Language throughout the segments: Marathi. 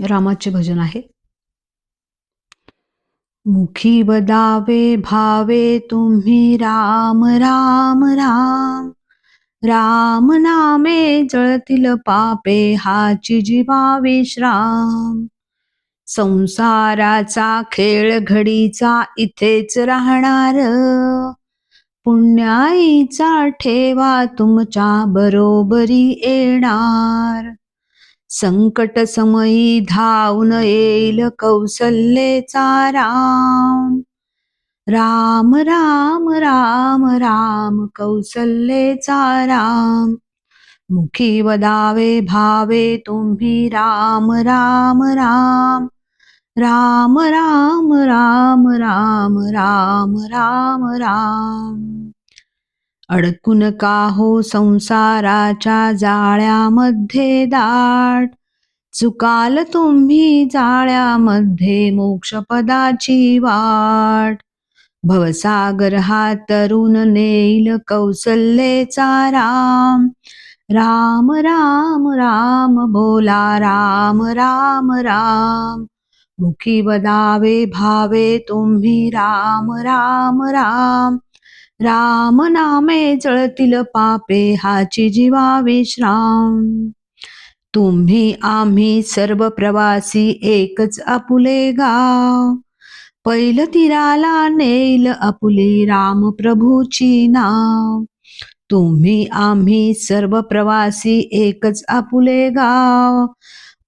रामाचे भजन आहे. मुखी बदावे भावे तुम्ही राम राम राम. राम नामे जळतील पापे हाची जीवा विश्राम. संसाराचा खेळ घडीचा इथेच राहणार. पुण्याईचा ठेवा तुमच्या बरोबरी येणार. संकट समयी धावून येईल कौसल्येचा राम. राम राम राम राम कौसल्येचा राम. मुखी वदावे भावे तुम्ही राम राम राम. राम राम राम राम राम राम राम. अडकून का हो संसाराच्या जाळ्यामध्ये दाट? चुकाल तुम्ही जाळ्यामध्ये मोक्षपदाची वाट. भवसागर हा तरुण नेईल कौसल्येचा राम. राम राम राम बोला राम राम राम. मुखी बदावे भावे तुम्ही राम राम राम. राम नामे जळतील पापे हाची जीवा विश्राम. तुम्ही आम्ही सर्व प्रवासी एकच आपुले गाव. पैल तीराला नेल आपुली राम प्रभूची नाव. तुम्ही आम्ही सर्व प्रवासी एकच आपुले गाव.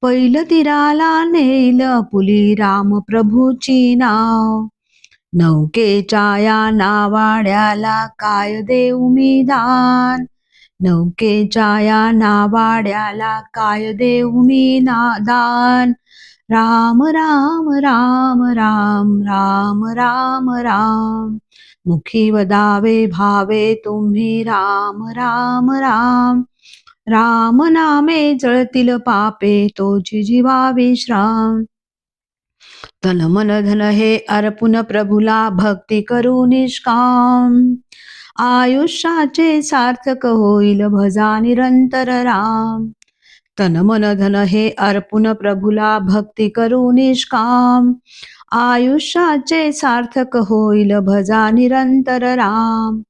पैल तीराला नेल आपुली राम प्रभूची नाव. नौकेच्या या नावाड्याला काय देऊ मी दान? नौकेच्या या नावाड्याला काय देऊ मी ना दान? राम राम राम राम राम राम राम. मुखी वदावे भावे तुम्ही राम राम राम. राम नामे जळतील पापे तोची जीवा विश्राम. तन मन धन हे अर्पुन प्रभुला भक्ती करू निष्काम. आयुष्याचे सार्थक होईल भजा निरंतर राम. तन मन धन हे अर्पुन प्रभुला भक्ती करू निष्काम. आयुष्याचे सार्थक होईल भजा निरंतर राम.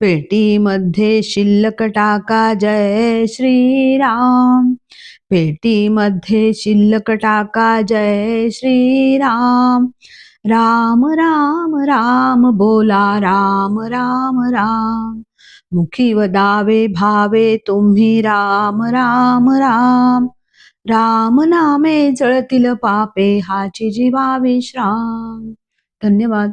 पेटीमध्ये शिल्लक टाका जय श्रीराम. पेटीमध्ये शिल्लक टाका जय श्रीराम. राम राम राम बोला राम राम राम. मुखी वदावे भावे तुम्ही राम राम राम. राम नामे जळतील पापे हाची जीवा विश्राम. धन्यवाद.